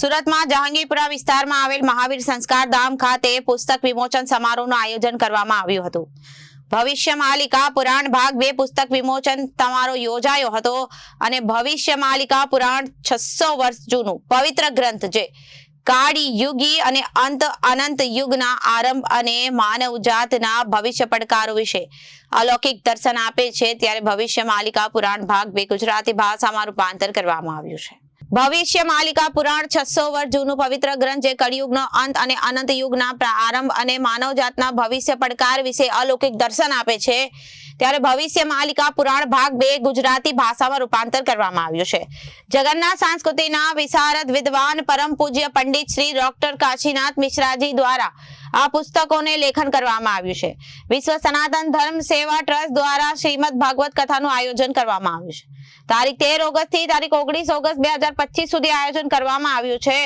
સુરતમાં જહાંગીરપુરા વિસ્તારમાં આવેલ મહાવીર સંસ્કાર ધામ ખાતે પુસ્તક વિમોચન સમારોહનું આયોજન કરવામાં આવ્યું હતું. ભવિષ્ય માલિકા પુરાણ ભાગ બે પુસ્તક વિમોચન તમારો યોજાયો હતો અને ભવિષ્ય માલિકા પુરાણ છસો વર્ષ જૂનું પવિત્ર ગ્રંથ જે કાળી યુગી અને અંત અનંત યુગના આરંભ અને માનવ જાતના ભવિષ્ય પડકારો વિશે અલૌકિક દર્શન આપે છે, ત્યારે ભવિષ્ય માલિકા પુરાણ ભાગ બે ગુજરાતી ભાષામાં રૂપાંતર કરવામાં આવ્યું છે. ભવિષ્ય માલિકા પુરાણ છસો વર્ષ જૂનું પવિત્ર ગ્રંથ જે કળિયુગનો અંત અને અનંત યુગના પ્રારંભ અને માનવ જાતના ભવિષ્ય પડકાર વિશે અલૌકિક દર્શન આપે છે, ત્યારે ભવિષ્ય માલિકા પુરાણ ભાગ બે ગુજરાતી ભાષામાં રૂપાંતર કરવામાં આવ્યું છે. જગન્નાથ સંસ્કૃતિના વિશારદ વિદ્વાન પરમ પૂજ્ય પંડિત શ્રી ડોક્ટર કાશીનાથ મિશ્રાજી દ્વારા આ પુસ્તકોને લેખન કરવામાં આવ્યું છે. વિશ્વ સનાતન ધર્મ સેવા ટ્રસ્ટ દ્વારા શ્રીમદ ભાગવત કથાનું આયોજન કરવામાં આવ્યું છે. તારીખ તેર ઓગસ્ટથી તારીખ ઓગણીસ ઓગસ્ટ બે હજાર પચીસ સુધી આયોજન કરવામાં આવ્યું છે,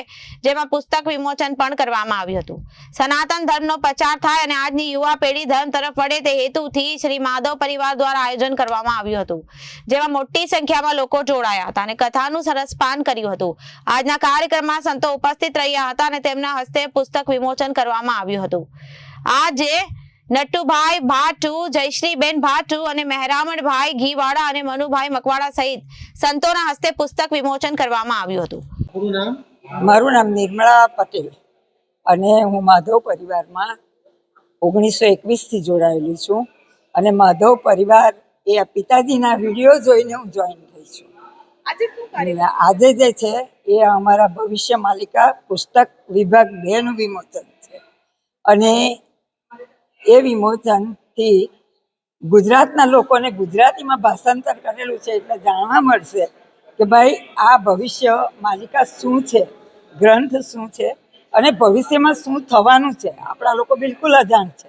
જેમાં પુસ્તક વિમોચન પણ કરવામાં આવ્યું હતું. સનાતન ધર્મનો પ્રચાર થાય અને આજની યુવા પેઢી ધર્મ તરફ વળે તે હેતુથી શ્રી માધવ પરિવાર દ્વારા આયોજન કરવામાં આવ્યું હતું, જેમાં મોટી સંખ્યામાં લોકો જોડાયા હતા અને કથાનું સરસ પાન કર્યું હતું. આજના કાર્યક્રમમાં સંતો ઉપસ્થિત રહ્યા હતા અને તેમના હસ્તે પુસ્તક વિમોચન કરવામાં આવ્યું હતું. આજે નટુભાઈ ભાટુ જયશ્રીબેન ભાટુ અને મહેરામણભાઈ ઘીવાડા અને મનુભાઈ મકવાડા સહિત સંતોના હસ્તે પુસ્તક વિમોચન કરવામાં આવ્યું હતું. મારું નામ નિર્મળા પટેલ અને હું માધવ પરિવારમાં ઓગણીસો એકવીસથી જોડાયેલી છું અને માધવ પરિવાર એ પિતાજીના વીડિયો જોઈને હું જોઈન થઈ છું. આજે જે છે એ અમારા ભવિષ્ય માલિકા પુસ્તક વિભાગ બેનું વિમોચન છે. અને એ વિમોચનથી ગુજરાતના લોકોને ગુજરાતીમાં ભાષાંતર કરેલું છે એટલે જાણવા મળશે કે ભાઈ, આ ભવિષ્ય માલિકા શું છે? ગ્રંથ શું છે? અને ભવિષ્યમાં શું થવાનું છે? આપણા લોકો બિલકુલ અજાણ છે.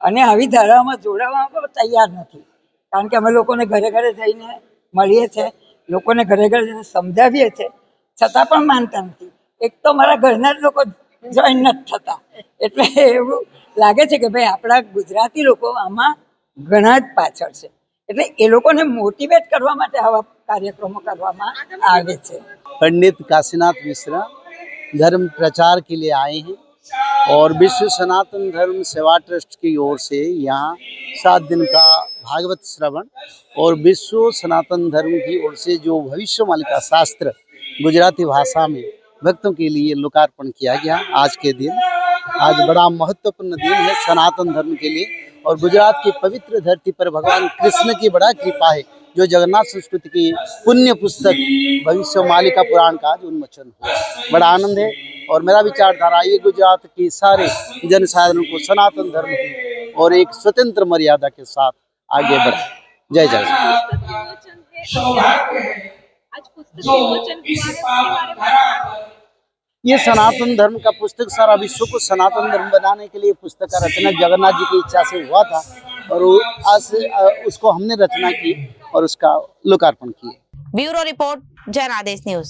અને આવી ધારામાં જોડાવા પણ તૈયાર નથી. કારણ કે અમે લોકોને ઘરે ઘરે જઈને મળીએ છીએ લોકોને ઘરે ઘરે જઈને સમજાવીએ છીએ છતાં પણ માનતા નથી. એક તો મારા ઘરના જ લોકો જોઈન નથી થતા. એટલે એવું લાગે છે કે ભાઈ આપણા ગુજરાતી લોકો આમાં ઘણા જ પાછળ છે એટલે એ લોકોને મોટિવેટ કરવા માટે આવા કાર્યક્રમો કરવામાં આવે છે पंडित काशीनाथ मिश्रा धर्म प्रचार के लिए आए हैं और विश्व सनातन धर्म सेवा ट्रस्ट की ओर से यहाँ सात दिन का भागवत श्रवण और विश्व सनातन धर्म की ओर से जो भविष्य मालिका शास्त्र गुजराती भाषा में भक्तों के लिए लोकार्पण किया गया आज के दिन आज बड़ा महत्वपूर्ण दिन है सनातन धर्म के लिए और गुजरात की पवित्र धरती पर भगवान कृष्ण की बड़ा कृपा है, जो जगन्नाथ संस्कृति की पुण्य पुस्तक भविष्य मालिका पुराण का आज उन्मोचन हुआ। बड़ा आनंद है और मेरा विचारधारा ये गुजरात की सारे जनसाधारण को सनातन धर्म की और एक स्वतंत्र मर्यादा के साथ आगे बढ़े जय जय। आज पुस्तक ये सनातन धर्म का पुस्तक सारा विश्व को सनातन धर्म बनाने के लिए पुस्तक का रचना जगन्नाथ जी की इच्छा से हुआ था और आज उसको हमने रचना की और उसका लोकार्पण किया। ब्यूरो रिपोर्ट जन आदेश न्यूज़।